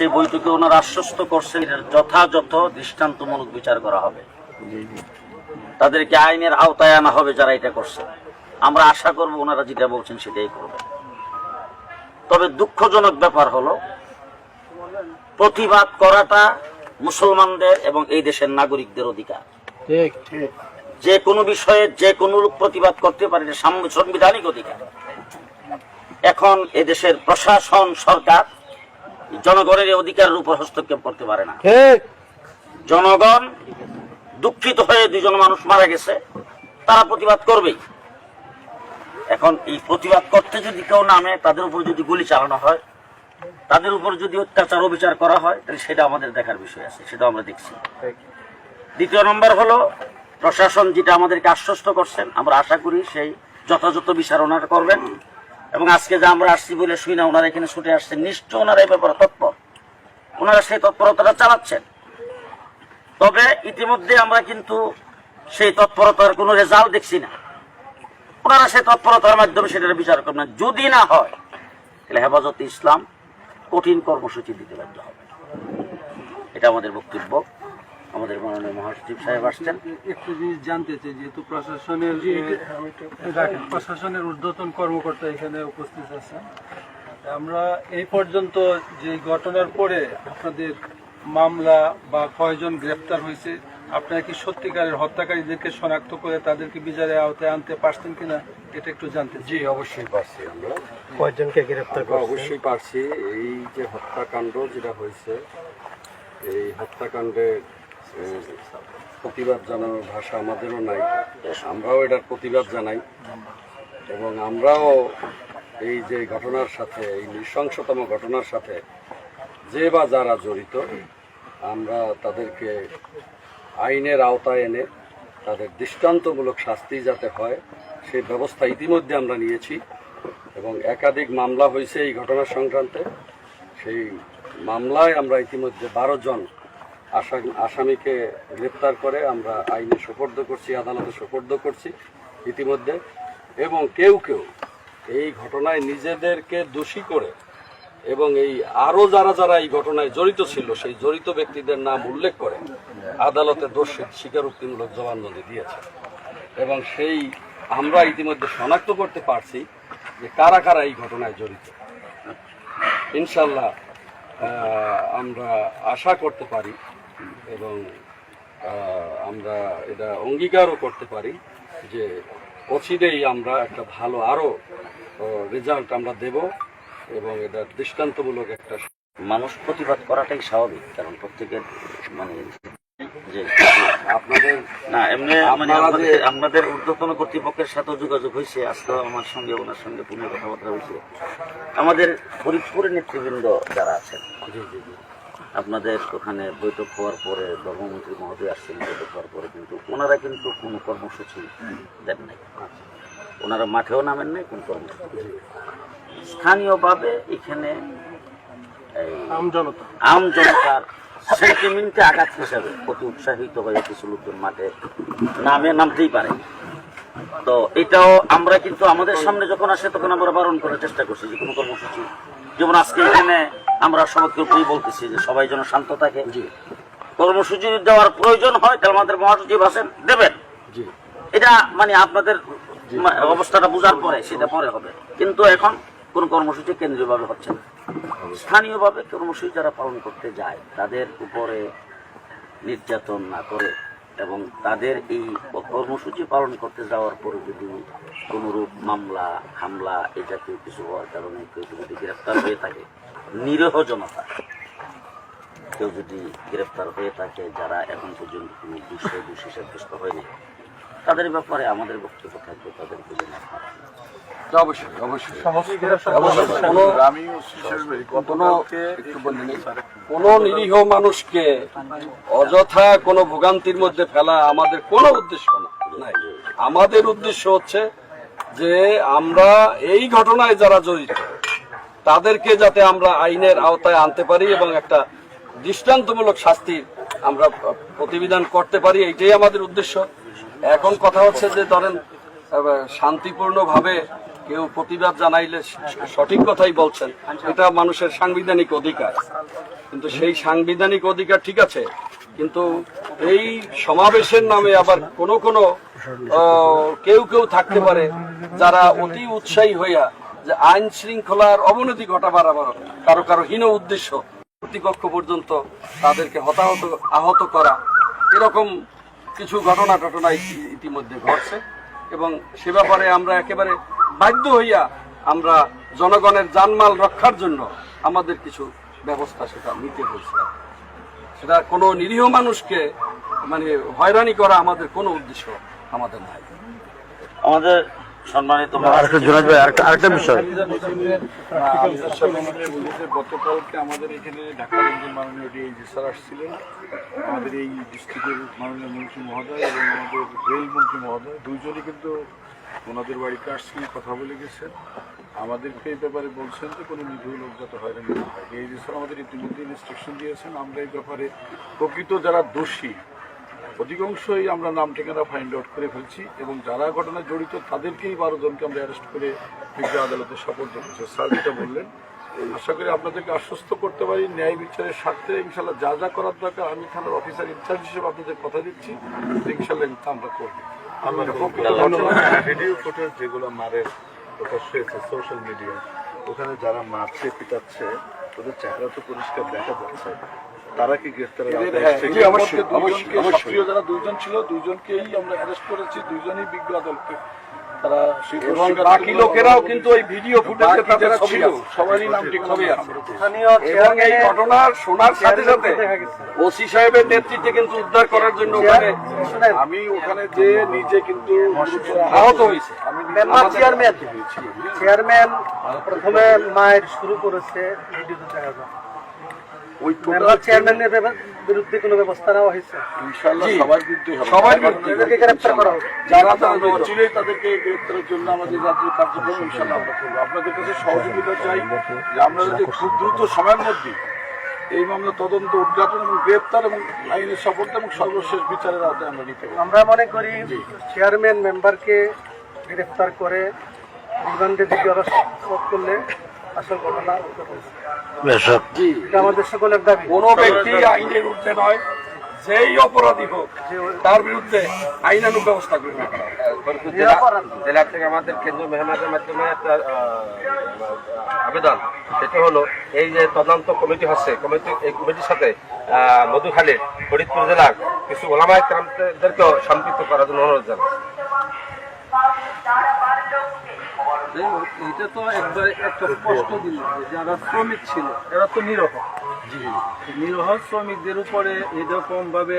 সেই বৈঠকে ওনারা আশ্বস্ত করছেন যথাযথ দৃষ্টান্তমূলক বিচার করা হবে। তাদেরকে আইনের আওতায় আনা হবে যারা এটা করছে। আমরা আশা করব ওনারা যেটা বলছেন সেটাই করবে। তবে দুঃখজনক ব্যাপার হলো প্রতিবাদ করাটা মুসলমানদের এবং এই দেশের নাগরিকদের অধিকার। যে কোনো বিষয়ে যে কোনো লোক প্রতিবাদ করতে পারে এটা সাংবিধানিক অধিকার। এখন এদেশের প্রশাসন সরকার জনগণের অধিকারের উপর হস্তক্ষেপ করতে পারে না। জনগণ দুঃখিত হয়ে দুজন মানুষ মারা গেছে তারা প্রতিবাদ করবেই। এখন এই প্রতিবাদ করতে যদি কেউ নামে তাদের উপর যদি গুলি চালানো হয় তাদের উপর যদি অত্যাচার অবিচার করা হয় তাহলে সেটা আমাদের দেখার বিষয় আছে সেটা আমরা দেখছি। দ্বিতীয় নম্বর হলো প্রশাসন যেটা আমাদেরকে আশ্বস্ত করছেন আমরা আশা করি সেই যথাযথ বিচার ওনারা করবেন। এবং আজকে যে আমরা আসছি বলে শুই না, ওনারা এখানে ছুটে আসছেন। নিশ্চয় ওনারা এই ব্যাপারে তৎপর। ওনারা সেই তৎপরতাটা চালাচ্ছেন। তবে ইতিমধ্যে আমরা কিন্তু সেই তৎপরতার কোনো রেজাল্ট দেখছি না। ওনারা সেই তৎপরতার মাধ্যমে সেটার বিচার করবেন যদি না হয়, তাহলে হেফাজত ইসলাম কঠিন কর্মসূচি দিতে বাধ্য হবে। এটা আমাদের বক্তব্য। আমাদের মাননীয় মহাসচিব সাহেব আসছেন। একটু জিনিস জানতে চাই যেহেতু প্রশাসনের প্রশাসনের ঊর্ধ্বতন কর্মকর্তা এখানে উপস্থিত আছেন। আমরা এই পর্যন্ত যে ঘটনার পরে আপনাদের মামলা বা কয়জন গ্রেপ্তার হয়েছে আপনারা কি সত্যিকারের হত্যাকারীদেরকে শনাক্ত করে তাদেরকে বিচারের আওতায় আনতে পারছেন কিনা এটা একটু জানতে জি অবশ্যই পারছি আমরা। কয়জনকে গ্রেফতার আমরা অবশ্যই পারছি। এই যে হত্যাকাণ্ড যেটা হয়েছে এই হত্যাকাণ্ডের প্রতিবাদ জানানোর ভাষা আমাদেরও নাই। আমরাও এটার প্রতিবাদ জানাই। এবং আমরাও এই যে ঘটনার সাথে, এই নৃশংসতম ঘটনার সাথে যে বা যারা জড়িত, আমরা তাদেরকে আইনের আওতায় এনে তাদের দৃষ্টান্তমূলক শাস্তি যাতে হয় সেই ব্যবস্থা ইতিমধ্যে আমরা নিয়েছি। এবং একাধিক মামলা হয়েছে এই ঘটনা সংক্রান্তে। সেই মামলায় আমরা ইতিমধ্যে বারো জন আসামিকে গ্রেপ্তার করে আমরা আইনে সোপর্দ করছি, আদালতে সোপর্দ করছি ইতিমধ্যে। এবং কেউ কেউ এই ঘটনায় নিজেদেরকে দোষী করে এবং এই আরও যারা যারা এই ঘটনায় জড়িত ছিল, সেই জড়িত ব্যক্তিদের নাম উল্লেখ করে আদালতে দোষ স্বীকারোক্তিমূলক জবানবন্দি দিয়েছে। এবং সেই আমরা ইতিমধ্যে শনাক্ত করতে পারছি যে কারা কারা এই ঘটনায় জড়িত। ইনশাল্লাহ আমরা আশা করতে পারি এবং আমরা এটা অঙ্গীকারও করতে পারি যে অচিরেই আমরা একটা ভালো আরও রেজাল্ট আমরা দেব এবং এটা দৃষ্টান্তমূলক একটা মানুষ প্রতিবাদ করাটাই স্বাভাবিক কারণ প্রত্যেকের মানে যে আপনাদের না এমনি মানে আমাদের আমাদের ঊর্ধ্বতন কর্তৃপক্ষের সাথেও যোগাযোগ হয়েছে আজকে আমার সঙ্গে ওনার সঙ্গে পূর্ণ কথাবার্তা হয়েছে। আমাদের ফরিদপুরের নেতৃবৃন্দ যারা আছেন। আপনাদের ওখানে বৈঠক হওয়ার পরে ধর্মমন্ত্রী মহোদয় আসছেন বৈঠক হওয়ার পরে কিন্তু ওনারা কিন্তু কোনো কর্মসূচি দেন নাই। ওনারা মাঠেও নামেন নাই কোন কর্মসূচি স্থানীয়ভাবে এখানে আম জনতার সেন্টিমেন্টে আঘাত হিসাবে অতি উৎসাহিত হয়ে কিছু লোকজন মাঠে নামে নামতেই পারে তো এটাও আমরা কিন্তু আমাদের সামনে যখন আসে তখন আমরা বারণ করার চেষ্টা করছি যে কোনো কর্মসূচি যেমন আজকে এখানে আমরা সবাইকে বলতেছি যে সবাই যেন শান্ত থাকে। কর্মসূচি দেওয়ার প্রয়োজন হয় তাহলে আমাদের মহাসচিব আছেন দেবেন। এটা মানে আপনাদের অবস্থাটা বোঝার পরে সেটা পরে হবে। কিন্তু এখন কোন কর্মসূচি কেন্দ্রীয়ভাবে হচ্ছে না। স্থানীয়ভাবে কর্মসূচি যারা পালন করতে যায় তাদের উপরে নির্যাতন না করে এবং তাদের এই কর্মসূচি পালন করতে যাওয়ার পরে যদি কোনোরূপ মামলা হামলা এই জাতীয় কিছু হওয়ার কারণে কেউ যদি গ্রেফতার হয়ে থাকে নিরীহ জনতা কেউ যদি গ্রেফতার হয়ে থাকে যারা এখন পর্যন্ত কোনো বিষয়ে দোষী সাব্যস্ত হয়নি তাদের ব্যাপারে আমাদের বক্তব্য থাকবে তাদের নেওয়া অবশ্যই অবশ্যই অবশ্যই কোনো কোনো নিরীহ মানুষকে অযথা কোনো ভোগান্তির মধ্যে ফেলা আমাদের কোনো উদ্দেশ্য না আমাদের উদ্দেশ্য হচ্ছে যে আমরা এই ঘটনায় যারা জড়িত, তাদেরকে যাতে আমরা আইনের আওতায় আনতে পারি এবং একটা দৃষ্টান্তমূলক শাস্তির আমরা প্রতিবিধান করতে পারি, এইটাই আমাদের উদ্দেশ্য। এখন কথা হচ্ছে যে ধরেন শান্তিপূর্ণভাবে কেউ প্রতিবাদ জানাইলে সঠিক কথাই বলছেন। এটা মানুষের সাংবিধানিক অধিকার। কিন্তু সেই সাংবিধানিক অধিকার ঠিক আছে, কিন্তু এই সমাবেশের নামে আবার কোনো কোনো কেউ কেউ থাকতে পারে যারা অতি উৎসাহী হইয়া যে আইন শৃঙ্খলার অবনতি ঘটাবার আবার কারও কারও হীন উদ্দেশ্য কর্তৃপক্ষ পর্যন্ত তাদেরকে হতাহত, আহত করা, এরকম কিছু ঘটনা ইতি- ইতিমধ্যে ঘটছে। এবং সে ব্যাপারে আমরা একেবারে বাধ্য হইয়া আমরা জনগণের জানমাল রক্ষার জন্য আমাদের কিছু ব্যবস্থা সেটা নিতে হয়েছে। সেটা কোনো নিরীহ মানুষকে মানে হয়রানি করা আমাদের কোনো উদ্দেশ্য আমাদের নাই। আমাদের সম্মানিত আরেকটা বিষয়। গতকালকে আমাদের এখানে ঢাকা রেঞ্জের মাননীয় ডিআইজি স্যার আসছিলেন। আমাদের এই ডিস্ট্রিক্টের মাননীয় মন্ত্রী মহোদয় এবং আমাদের রেল মন্ত্রী মহোদয় দুইজনই কিন্তু ওনাদের বাড়িতে আসছেন কথা বলে গেছেন। আমাদেরকে এই ব্যাপারে বলছেন যে, কোনো নিরীহ লোক যাতে হয়রানি না হয়। ডিআইজি স্যার, আমাদের ইতিমধ্যে ইনস্ট্রাকশন দিয়েছেন, আমরা এই ব্যাপারে প্রকৃত যারা দোষী, অধিকাংশই আমরা নাম ঠিকানা ফাইন্ড আউট করে ফেলছি এবং যারা ঘটনায় জড়িত, তাদেরকেই বারো জনকে আমরা অ্যারেস্ট করে বিজ্ঞ আদালতে শপথ করেছি স্যার যেটা বললেন, আশা করি আপনাদেরকে আশ্বস্ত করতে পারি, ন্যায় বিচারের স্বার্থে ইনশাল্লাহ যা যা করার দরকার, আমি থানার অফিসার ইনচার্জ হিসেবে আপনাদের কথা দিচ্ছি। ইনশাল্লাহ আমরা করব। ভিডিও ফুটেজ যেগুলো মারের প্রকাশ হয়েছে সোশ্যাল মিডিয়া ওখানে যারা মারছে পিটাচ্ছে ওদের চেহারা তো পরিষ্কার দেখা যাচ্ছে। তারা কি গ্রেফতারের হ্যাঁ, সক্রিয় যারা দুইজন ছিল দুইজনকেই আমরা অ্যারেস্ট করেছি দুইজনই বিজ্ঞ আদালতে তারা এবং বাকি লোকেরাও কিন্তু ওই ভিডিও ফুটেজে তাদের ছিল সবারই নাম আছে। আছে। এবং এই ঘটনার শোনার সাথে সাথে ওসি সাহেবের নেতৃত্বে কিন্তু উদ্ধার করার জন্য ওখানে আমি ওখানে যে নিজে কিন্তু আহত হয়েছে। মেম্বার চেয়ারম্যান চেয়ারম্যান প্রথমে মায়ের শুরু করেছে ভিডিওতে দেখা যায় ওই চেয়ারম্যানের বিরুদ্ধে কোনো ব্যবস্থা নেওয়া হয়েছে? ইনশাআল্লাহ সবার বিরুদ্ধে সবার বিরুদ্ধে। এদেরকে করা হবে যারা অচিরেই তাদেরকে গ্রেপ্তারের জন্য আমাদের রাজ্যের কার্যক্রম ইনশাআল্লাহ আমরা করব। আপনাদের কাছে সহযোগিতা চাই যে আমরা যাতে খুব দ্রুত সময়ের মধ্যে এই মামলা তদন্ত উদ্ঘাটন এবং গ্রেপ্তার এবং আইনের সফলতা এবং সর্বশেষ বিচারের আওতায় আমরা নিতে আমরা মনে করি চেয়ারম্যান মেম্বারকে গ্রেফতার করে রিমান্ডে অরেস্ট করলে আসল ঘটনা আমাদের সকলের দাবি। কোনো ব্যক্তি আইনের ঊর্ধ্বে নয় যেই অপরাধী হোক তার বিরুদ্ধে আইনানুগ ব্যবস্থা করবে জেলা থেকে আমাদের কেন্দ্র মেহমানের মাধ্যমে একটা আবেদন। সেটা হলো এই যে তদন্ত কমিটি হচ্ছে কমিটি এই কমিটির সাথে আহ, মধুখালীর ফরিদপুর জেলার কিছু ওলামায় ক্রামদেরকেও সম্পৃক্ত করার জন্য অনুরোধ জানাই যাই হোক, এটা তো একবার একটা স্পষ্ট দিল যারা শ্রমিক ছিল এরা তো নিরহ। নিরহ শ্রমিকদের উপরে এরকম ভাবে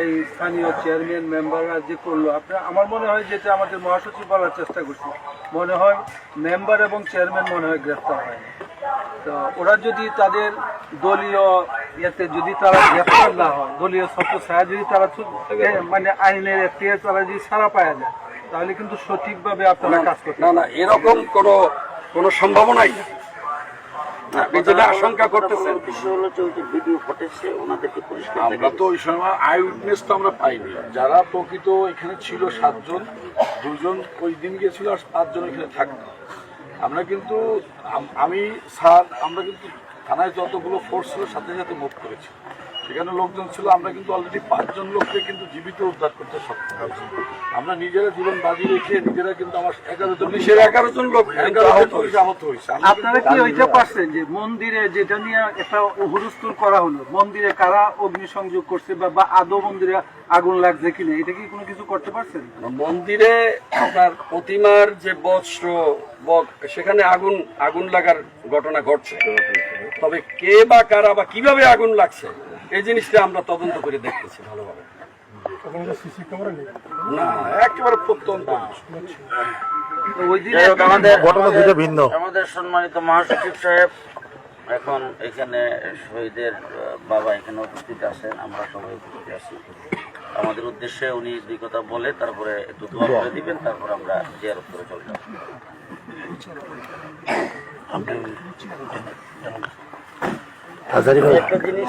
এই স্থানীয় চেয়ারম্যান মেম্বাররা যে করল আপনার আমার মনে হয় যেটা আমাদের মহাসচিব বলার চেষ্টা করছি মনে হয় মেম্বার এবং চেয়ারম্যান মনে হয় গ্রেফতার হয় তো ওরা যদি তাদের দলীয় ইয়েতে যদি তারা গ্রেফতার না হয় দলীয় ছত্র ছায়া যদি তারা মানে আইনের একটি তারা যদি ছাড়া পাওয়া যায় তাহলে কিন্তু সঠিকভাবে আপনারা কাজ করতে না না এরকম কোনো কোনো সম্ভাবনাই নেই। আপনি যেটা আশঙ্কা করতেছেন। আমরা তো ওই সময় আই উইটনেস তো আমরা পাইনি। যারা প্রকৃত এখানে ছিল সাতজন দুজন ওই দিন গিয়েছিল আর পাঁচজন এখানে থাকতো। আমরা কিন্তু আমি স্যার আমরা কিন্তু থানায় যতগুলো ফোর্স ছিল সাথে সাথে মুভ করেছি। সেখানে লোকজন ছিল আমরা কিন্তু অলরেডি পাঁচজন লোককে কিন্তু জীবিত উদ্ধার করতে সক্ষম হয়েছি। আমরা নিজেরা জীবন বাজি রেখে নিজেরা কিন্তু আমার এগারো জন এগারো জন লোক আহত হয়েছে। আহত হয়েছে। আপনারা কি ওইটা পারছেন যে মন্দিরে যেটা নিয়ে একটা হুরুস্তুল করা হলো মন্দিরে কারা অগ্নিসংযোগ করছে বা আদৌ মন্দিরে আগুন লাগছে কিনা এটা কি কোনো কিছু করতে পারছেন? মন্দিরে আপনার প্রতিমার যে বস্ত্র বক সেখানে আগুন আগুন লাগার ঘটনা ঘটছে। তবে কে বা কারা বা কীভাবে আগুন লাগছে? এই জিনিসটা আমরা তদন্ত করে দেখতেছি ভালোভাবে। না একেবারে প্রত্যন্ত। আমাদের ঘটনা দুটো ভিন্ন। আমাদের সম্মানিত মহাসচিব সাহেব এখন এখানে শহীদের বাবা এখানে উপস্থিত আছেন আমরা সবাই উপস্থিত আছি। আমাদের উদ্দেশ্যে উনি দুই কথা বলে তারপরে একটু দোয়া করে দিবেন তারপর আমরা জিয়ারত করে চলে যাব। একটা জিনিস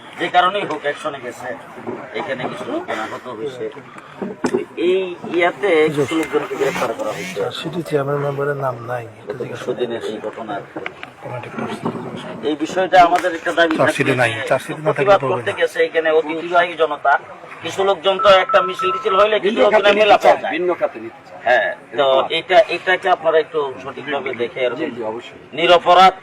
যে কারণেই হোক অ্যাকশনে গেছে এখানে কিছু লোকজন আহত হয়েছে। এই ইয়াতে কিছু লোকজনকে গ্রেফতার করা হয়েছে। সিটি চেয়ারম্যান মেম্বারের নাম নাই সুদিনের এই ঘটনা এই বিষয়টা আমাদের একটা দাবি চার্জশিটে নাই, থাকবে। চার্জশিটে না থাকলে প্রতিবাদ করতে গেছে এখানে অতি উৎসাহী জনতা। কিছু লোকজন তো একটা মিছিল টিছিল হইলে কিছু। ভিন্ন খাতে হ্যাঁ তো এটা এটাকে আপনারা একটু সঠিকভাবে দেখে অবশ্যই। নিরপরাধ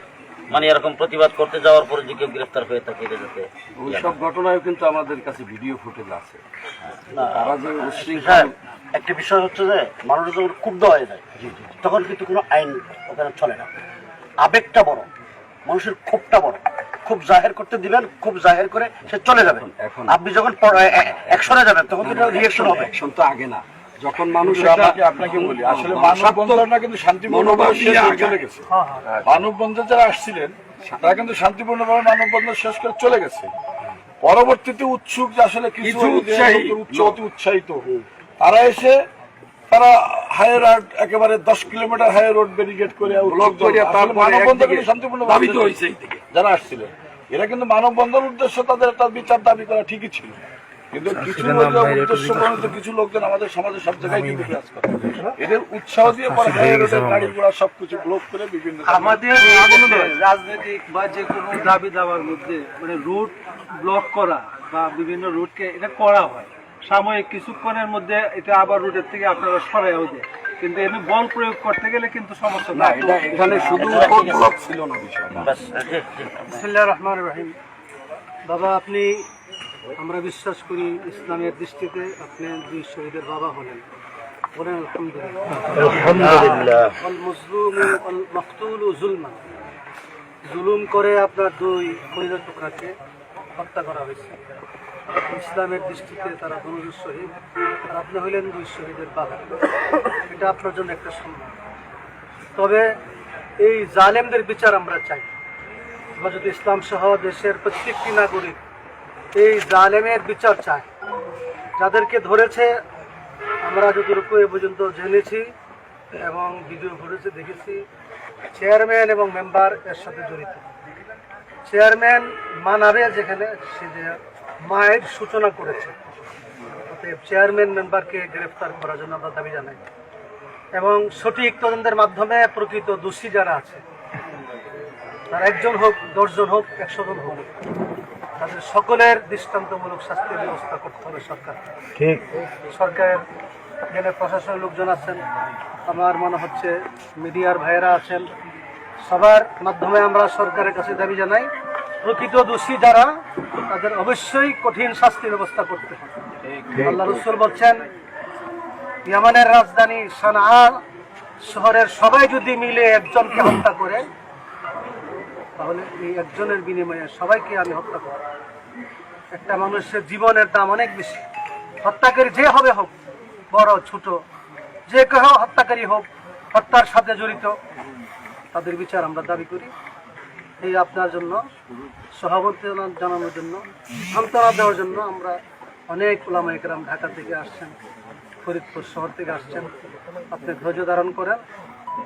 মানে এরকম প্রতিবাদ করতে যাওয়ার পরে যে কেউ গ্রেফতার হয়ে থাকে এটা যাতে ওই সব ঘটনায় কিন্তু আমাদের কাছে ভিডিও ফুটেজ আছে। তারা যে উশৃঙ্খল হ্যাঁ একটা বিষয় হচ্ছে যে মানুষ যখন ক্ষুব্ধ হয়ে যায় তখন কিন্তু কোনো আইন ওখানে চলে না। আবেগটা বড় মানুষের ক্ষোভটা বড়। খুব জাহের করতে দিবেন খুব জাহের করে সে চলে যাবে। এখন- আপনি যখন অ্যাকশনে যাবেন তখন কিন্তু রিয়েকশন হবে। অ্যাকশন তো আগে না। যখন মানুষ আপনাকে আপনাকে বলি? আসলে মানববন্ধনটা কিন্তু শান্তিপূর্ণ মনোভাব শেষ নিয়ে চলে গেছে। মানববন্ধন যারা আসছিলেন তারা কিন্তু শান্তিপূর্ণভাবে মানববন্ধন শেষ করে চলে গেছে। পরবর্তীতে উৎসুক যে আসলে কিছু উৎসাহী। অতি উৎসাহিত। তারা এসে তারা হাই রোড একেবারে দশ কিলোমিটার হাই রোড ব্যারিকেড করে শান্তিপূর্ণ যারা আসছিলেন এরা কিন্তু মানববন্ধন উদ্দেশ্য তাদের একটা বিচার দাবি করা ঠিকই ছিল। কিন্তু কিছু উদ্দেশ্য কিছু লোকজন আমাদের সমাজে সব জায়গায় কিন্তু কাজ করে। এদের উৎসাহ দিয়ে পরে গাড়ি ঘোড়া সবকিছু ব্লক করে বিভিন্ন আমাদের রাজনৈতিক বা যে কোনো দাবি দাওয়ার মধ্যে মানে রুট ব্লক করা বা বিভিন্ন রুটকে এটা করা হয়। সাময়িক কিছুক্ষণের মধ্যে এটা আবার রুটের থেকে আপনারা সরাইও দেয়। কিন্তু এমনি বল প্রয়োগ করতে গেলে কিন্তু সমস্যা না এখানে শুধু ছিল না। বিসমিল্লাহ রহমান রহিম। বাবা আপনি আমরা বিশ্বাস করি ইসলামের দৃষ্টিতে আপনি দুই শহীদের বাবা হলেন। বলেন আলহামদুলিল্লাহ। জুলমান জুলুম। করে আপনার দুই পরিবার টুকরাকে হত্যা করা হয়েছে। ইসলামের দৃষ্টিতে তারা দুজন শহীদ আর আপনি হইলেন দুই শহীদের বাবা। এটা আপনার জন্য একটা সম্মান। তবে এই জালেমদের বিচার আমরা চাই। যদি ইসলাম সহ দেশের প্রত্যেকটি নাগরিক এই জালেমের বিচার চায় যাদেরকে ধরেছে, আমরা যতটুকু এ পর্যন্ত জেনেছি এবং ভিডিও ফুটেজে দেখেছি, চেয়ারম্যান এবং মেম্বার এর সাথে জড়িত। চেয়ারম্যান মানাবে যেখানে সে যে মায়ের সূচনা করেছে। অতএব চেয়ারম্যান মেম্বারকে গ্রেফতার করার জন্য আমরা দাবি জানাই। এবং সঠিক তদন্তের মাধ্যমে প্রকৃত দোষী যারা আছে, তার একজন হোক, দশজন হোক, একশো জন হোক তাদের সকলের দৃষ্টান্তমূলক শাস্তির ব্যবস্থা করতে হবে সরকার। ঠিক। সরকারের এখানে প্রশাসনের লোকজন আছেন আমার মনে হচ্ছে মিডিয়ার ভাইয়েরা আছেন। সবার মাধ্যমে আমরা সরকারের কাছে দাবি জানাই প্রকৃত দোষী যারা তাদের অবশ্যই কঠিন শাস্তির ব্যবস্থা করতে হবে। আল্লাহ রসুল বলছেন ইয়ামানের রাজধানী সানা শহরের সবাই যদি মিলে একজনকে হত্যা করে তাহলে এই একজনের বিনিময়ে সবাইকে আমি হত্যা করব। একটা মানুষের জীবনের দাম অনেক বেশি। হত্যাকারী যে হবে হোক, বড়, ছোট, যে কেহ হত্যাকারী হোক, হত্যার সাথে জড়িত, তাদের বিচার আমরা দাবি করি। এই আপনার জন্য সহাবর্তী জানানোর জন্য, সান্ত্বনা দেওয়ার জন্য আমরা অনেক ওলামা একরাম ঢাকা থেকে আসছেন, ফরিদপুর শহর থেকে আসছেন। আপনি ধৈর্য ধারণ করেন।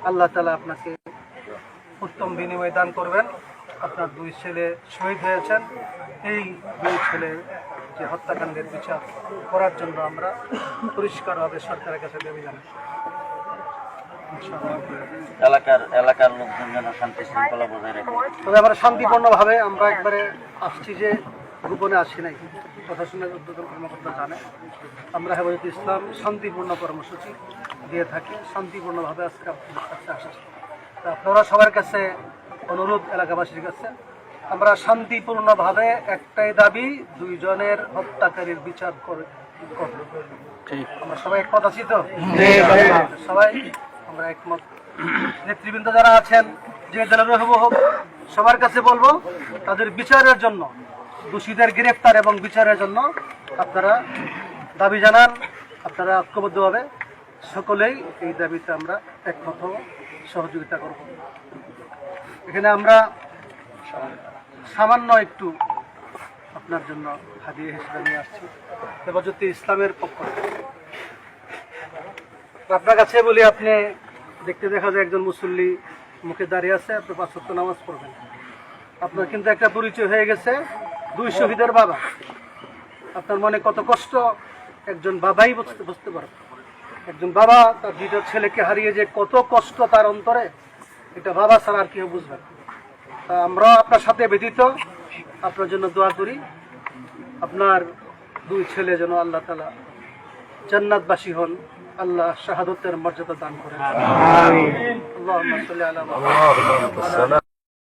আল্লাহ তালা আপনাকে উত্তম বিনিময় দান করবেন। আপনার দুই ছেলে শহীদ হয়েছেন। এই দুই ছেলে যে হত্যাকাণ্ডের বিচার করার জন্য আমরা পরিষ্কারভাবে সরকারের কাছে দাবি জানাই। এলাকার এলাকার লোকজন যেন শান্তি শৃঙ্খলা বজায় রাখে। তবে আমরা শান্তিপূর্ণভাবে আমরা একবারে আসছি যে গোপনে আসি নাই। প্রশাসনের কর্মকর্তা জানে। আমরা হেফাজত ইসলাম শান্তিপূর্ণ কর্মসূচি দিয়ে থাকি। শান্তিপূর্ণভাবে আজকে আপনাদের কাছে আসছি তা আপনারা সবার কাছে অনুরোধ এলাকাবাসীর কাছে আমরা শান্তিপূর্ণভাবে একটাই দাবি দুইজনের হত্যাকারীর বিচার করে আমরা সবাই একমত আছি তো? সবাই আমরা একমত। নেতৃবৃন্দ যারা আছেন যে দলের হব হোক সবার কাছে বলব তাদের বিচারের জন্য দোষীদের গ্রেফতার এবং বিচারের জন্য আপনারা দাবি জানান আপনারা ঐক্যবদ্ধভাবে সকলেই এই দাবিতে আমরা একমত হব। সহযোগিতা করব। এখানে আমরা সামান্য একটু আপনার জন্য হাদিয়ে হিসেবে নিয়ে আসছি। হেফাজতে ইসলামের পক্ষ। আপনার কাছে বলি, আপনি দেখতে দেখা যায় একজন মুসল্লি মুখে দাঁড়িয়ে আছে, আপনি পাঁচ ওয়াক্ত নামাজ পড়বেন। আপনার কিন্তু একটা পরিচয় হয়ে গেছে, দুই শহীদের বাবা। আপনার মনে কত কষ্ট, একজন বাবাই বুঝতে বুঝতে পারবে। একজন বাবা তার দুইটা ছেলেকে হারিয়ে যে কত কষ্ট তার অন্তরে এটা বাবা ছাড়া আর কেউ বুঝবেন তা আমরা আপনার সাথে ব্যতীত আপনার জন্য দোয়া করি আপনার দুই ছেলে যেন আল্লাহ তালা জান্নাতবাসী হন আল্লাহ শাহাদতের মর্যাদা দান করেন। আল্লাহ।